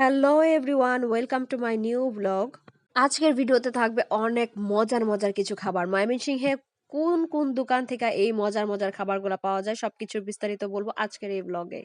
Hello everyone welcome to my new blog আজকের ভিডিওতে থাকবে অনেক মজার মজার কিছু খাবার। ময়মনসিংহে কোন কোন দোকান থেকে এই মজার মজার খাবারগুলো পাওয়া যায়, সবকিছুর বিস্তারিত বলব আজকের এই ব্লগে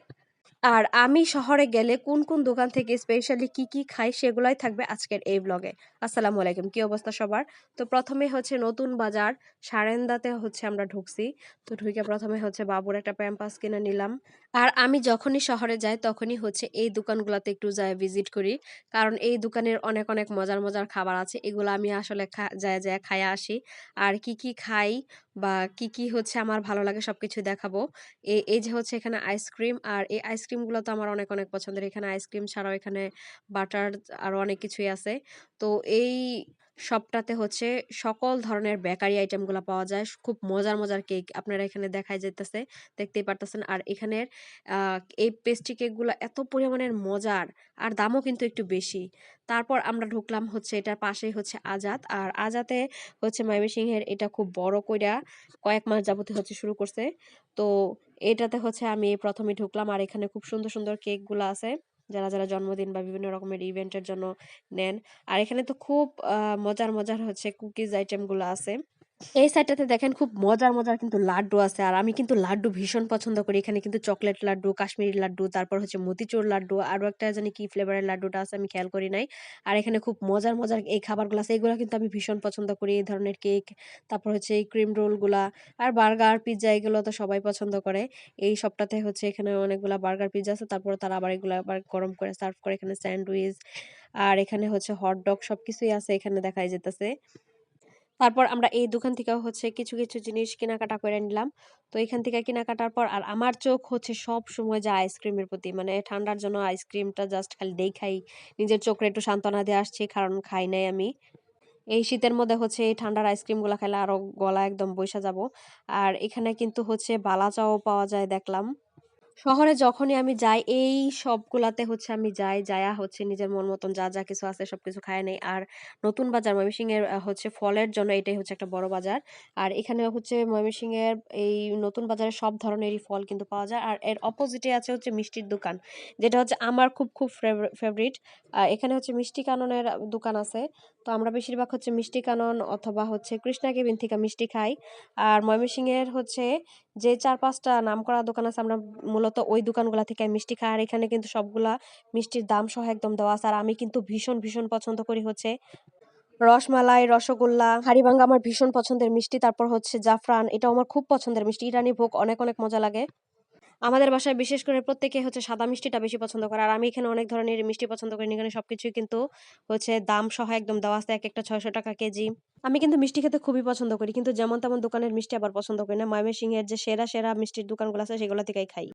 আর আমি শহরে গেলে কোন কোন দোকান থেকে স্পেশালি কি কি খাই সেগুলাই থাকবে আজকের এই ব্লগে আসসালামু আলাইকুম, কি অবস্থা সবার? তো প্রথমে হচ্ছে নতুন বাজার, সারেন্দাতে হচ্ছে আমরা ঢুকছি। তো ঢুকে প্রথমে হচ্ছে বাবুর একটা প্যাম্পাস কিনে নিলাম। আর আমি যখনই শহরে যাই তখনই হচ্ছে এই দোকানগুলোতে একটু যায় ভিজিট করি। কারণ এই দোকানের অনেক অনেক মজার মজার খাবার আছে। এগুলো আমি আসলে যায় যায় খাইয়া আসি। আর কি কি খাই বা কি কি হচ্ছে আমার ভালো লাগে সবকিছু দেখাবো। এই এই যে হচ্ছে এখানে আইসক্রিম আর এই আইসক্রিমগুলো তো আমার অনেক অনেক পছন্দের। এখানে আইসক্রিম ছাড়াও এখানে বাটার আরও অনেক কিছুই আছে। তো এই শপটাতে হচ্ছে সকল ধরনের বেকারি আইটেমগুলো পাওয়া যায়। খুব মজার মজার কেক আপনারা এখানে দেখাই যাইতেছে, দেখতেই পারতেছেন। আর এখানের এই পেস্ট্রি কেকগুলো এত পরিমাণের মজার আর দামও কিন্তু একটু বেশি। তারপর আমরা ঢুকলাম হচ্ছে এটার পাশেই হচ্ছে আজাদ। আর আজাতে হচ্ছে ময়মনসিংহের এটা খুব বড় কইরা কয়েক মাস যাবতে হচ্ছে শুরু করছে। তো এটাতে হচ্ছে আমি প্রথমে ঢুকলাম আর এখানে খুব সুন্দর সুন্দর কেকগুলো আছে। যারা যারা জন্মদিন বা বিভিন্ন রকমের ইভেন্টের জন্য নেন। আর এখানে তো খুব মজার মজার হচ্ছে কুকিজ আইটেমগুলো আছে। এই সাইডটাতে দেখেন খুব মজার মজার কিন্তু লাড্ডু আছে। আর আমি কিন্তু লাড্ডু ভীষণ পছন্দ করি। এখানে কিন্তু চকলেট লাড্ডু, কাশ্মীরি লাড্ডু, তারপর হচ্ছে মতিচুর লাড্ডু, আরও একটা জানি কি ফ্লেভারের লাড্ডুটা আছে, আমি খেয়াল করি নাই। আর এখানে খুব মজার মজার এই খাবারগুলো আছে এগুলো কিন্তু আমি ভীষণ পছন্দ করি। এই ধরনের কেক তারপর হচ্ছে এই ক্রিম রোলগুলা আর বার্গার পিৎজা এগুলো তো সবাই পছন্দ করে। এই সবটাতে হচ্ছে এখানে অনেকগুলা বার্গার পিৎজা আছে, তারপর তারা আবার এগুলো আবার গরম করে সার্ভ করে। এখানে স্যান্ডউইচ আর এখানে হচ্ছে হট ডগ সবকিছুই আছে, এখানে দেখাই যেতেছে। তারপর আমরা এই দোকান থেকেও হচ্ছে কিছু কিছু জিনিস কেনাকাটা করে নিলাম। তো এখান থেকে কেনাকাটার পর আর আমার চোখ হচ্ছে সব সময় যায় আইসক্রিমের প্রতি মানে ঠান্ডার জন্য আইসক্রিমটা জাস্ট খালি দেখাই। নিজের চোখে একটু সান্ত্বনা দিয়ে আসছি, কারণ খাই নাই আমি। এই শীতের মধ্যে হচ্ছে এই ঠান্ডার আইসক্রিমগুলো খেলে আরও গলা একদম বৈশা যাব। আর এখানে কিন্তু হচ্ছে বালা চাও পাওয়া যায় দেখলাম। শহরে যখনই আমি যাই, এই সবগুলাতে হচ্ছে আমি যাই, যায়া হচ্ছে নিজের মন মতন যা যা কিছু আছে সবকিছু খায় নেই। আর নতুন বাজার ময়মনসিংহের হচ্ছে ফলের জন্য এটাই হচ্ছে একটা বড় বাজার। আর এখানে হচ্ছে ময়মনসিংহের এই নতুন বাজারে সব ধরনেরই ফল কিন্তু পাওয়া যায়। আর এর অপোজিটে আছে হচ্ছে মিষ্টির দোকান, যেটা হচ্ছে আমার খুব খুব ফেভারিট এখানে হচ্ছে মিষ্টি কাননের দোকান আছে। তো আমরা বেশিরভাগ হচ্ছে মিষ্টি কানন অথবা হচ্ছে কৃষ্ণা কেবিন থেকে মিষ্টি খাই। আর ময়মনসিংহের হচ্ছে যে চার পাঁচটা নাম করা দোকান আছে, আমরা মূলত ওই দোকানগুলা থেকে মিষ্টি খাই। আর এখানে কিন্তু সবগুলা মিষ্টির দাম সহ একদম দেওয়া আছে। আর আমি কিন্তু ভীষণ ভীষণ পছন্দ করি হচ্ছে রসমালাই, রসগোল্লা, হাড়িভাঙ্গা আমার ভীষণ পছন্দের মিষ্টি। তারপর হচ্ছে জাফরান এটা আমার খুব পছন্দের মিষ্টি। ইরানি ভোগ অনেক অনেক মজা লাগে। আমাদের বাসায় বিশেষ করে প্রত্যেকে হচ্ছে সাদা মিষ্টিটা বেশি পছন্দ করে। আর আমি এখানে অনেক ধরনের মিষ্টি পছন্দ করি। এখানে সব সবকিছুই কিন্তু হচ্ছে দাম সহ একদম দেওয়া আছে। এক একটা ছয়শো টাকা কেজি। আমি কিন্তু মিষ্টি খেতে খুবই পছন্দ করি। কিন্তু যেমন তেমন দোকানের মিষ্টি আবার পছন্দ করি না। ময়মনসিংহের যে সেরা সেরা মিষ্টির দোকানগুলো আছে, সেগুলো থেকেই খাই।